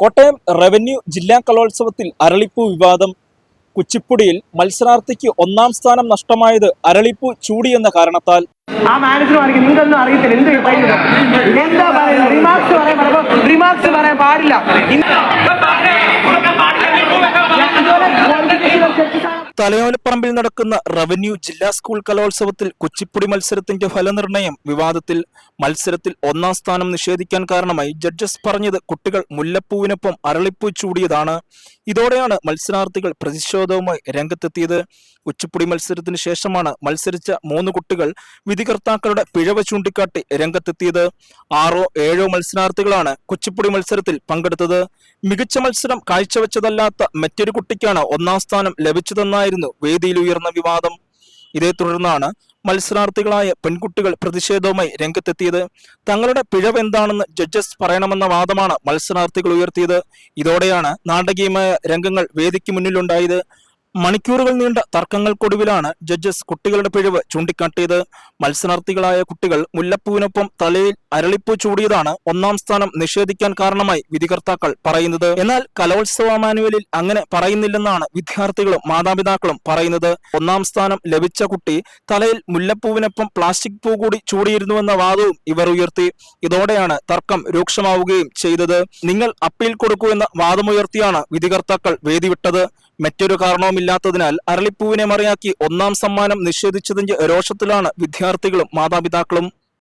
Kottayam revenue ജില്ലാ കലോത്സവത്തിൽ അരളിപ്പൂ വിവാദം. കുച്ചിപ്പുടിയിൽ മത്സരാർത്ഥിക്ക് ഒന്നാം സ്ഥാനം നഷ്ടമായത് അരളിപ്പൂ ചൂടി എന്ന കാരണത്താൽ എന്ത് തലയോലപ്പറമ്പിൽ നടക്കുന്ന റവന്യൂ ജില്ലാ സ്കൂൾ കലോത്സവത്തിൽ കുച്ചിപ്പുടി മത്സരത്തിന്റെ ഫലനിർണയം വിവാദത്തിൽ മത്സരത്തിൽ ഒന്നാം സ്ഥാനം നിഷേധിക്കാൻ കാരണമായി ജഡ്ജസ് പറഞ്ഞത് കുട്ടികൾ മുല്ലപ്പൂവിനൊപ്പം അരളിപ്പൂ ചൂടിയതാണ്. ഇതോടെയാണ് മത്സരാർത്ഥികൾ പ്രതിഷേധവുമായി രംഗത്തെത്തിയത്. കുച്ചിപ്പുടി മത്സരത്തിന് ശേഷമാണ് മത്സരിച്ച മൂന്ന് കുട്ടികൾ വിധികർത്താക്കളുടെ പിഴവ് ചൂണ്ടിക്കാട്ടി രംഗത്തെത്തിയത്. ആറോ ഏഴോ മത്സരാർത്ഥികളാണ് കുച്ചിപ്പുടി മത്സരത്തിൽ പങ്കെടുത്തത്. മികച്ച മത്സരം കാഴ്ചവെച്ചതല്ലാത്ത മറ്റൊരു കുട്ടിക്കാണ് ഒന്നാം സ്ഥാനം ലഭിച്ചതെന്നായിരുന്നു വേദിയിൽ ഉയർന്ന വിവാദം ഇതേ തുടർന്നാണ് മത്സരാർത്ഥികളായ പെൺകുട്ടികൾ പ്രതിഷേധവുമായി രംഗത്തെത്തിയത്. തങ്ങളുടെ പിഴവ് എന്താണെന്ന് ജഡ്ജസ് പറയണമെന്ന വാദമാണ് മത്സരാർത്ഥികൾ ഉയർത്തിയത്. ഇതോടെയാണ് നാടകീയമായ രംഗങ്ങൾ വേദിക്ക് മുന്നിലുണ്ടായത്. മണിക്കൂറുകൾ നീണ്ട തർക്കങ്ങൾക്കൊടുവിലാണ് ജഡ്ജസ് കുട്ടികളുടെ പിഴവ് ചൂണ്ടിക്കാട്ടിയത്. മത്സരാർത്ഥികളായ കുട്ടികൾ മുല്ലപ്പൂവിനൊപ്പം തലയിൽ അരളിപ്പൂ ചൂടിയതാണ് ഒന്നാം സ്ഥാനം നിഷേധിക്കാൻ കാരണമായി വിധികർത്താക്കൾ പറയുന്നത്. എന്നാൽ കലോത്സവ മാനുവലിൽ അങ്ങനെ പറയുന്നില്ലെന്നാണ് വിദ്യാർത്ഥികളും മാതാപിതാക്കളും പറയുന്നത്. ഒന്നാം സ്ഥാനം ലഭിച്ച കുട്ടി തലയിൽ മുല്ലപ്പൂവിനൊപ്പം പ്ലാസ്റ്റിക് പൂ കൂടി ചൂടിയിരുന്നുവെന്ന വാദവും ഇവർ ഉയർത്തി. ഇതോടെയാണ് തർക്കം രൂക്ഷമാവുകയും ചെയ്തത്. നിങ്ങൾ അപ്പീൽ കൊടുക്കൂ എന്ന വാദമുയർത്തിയാണ് വിധികർത്താക്കൾ വേദിവിട്ടത്. മറ്റൊരു മറ്റൊരു കാരണവുമില്ലാത്തതിനാൽ അരളിപ്പൂവിനെ മറിയാക്കി ഒന്നാം സമ്മാനം നിഷേധിച്ചതിന്റെ രോഷത്തിലാണ് വിദ്യാർത്ഥികളും മാതാപിതാക്കളും.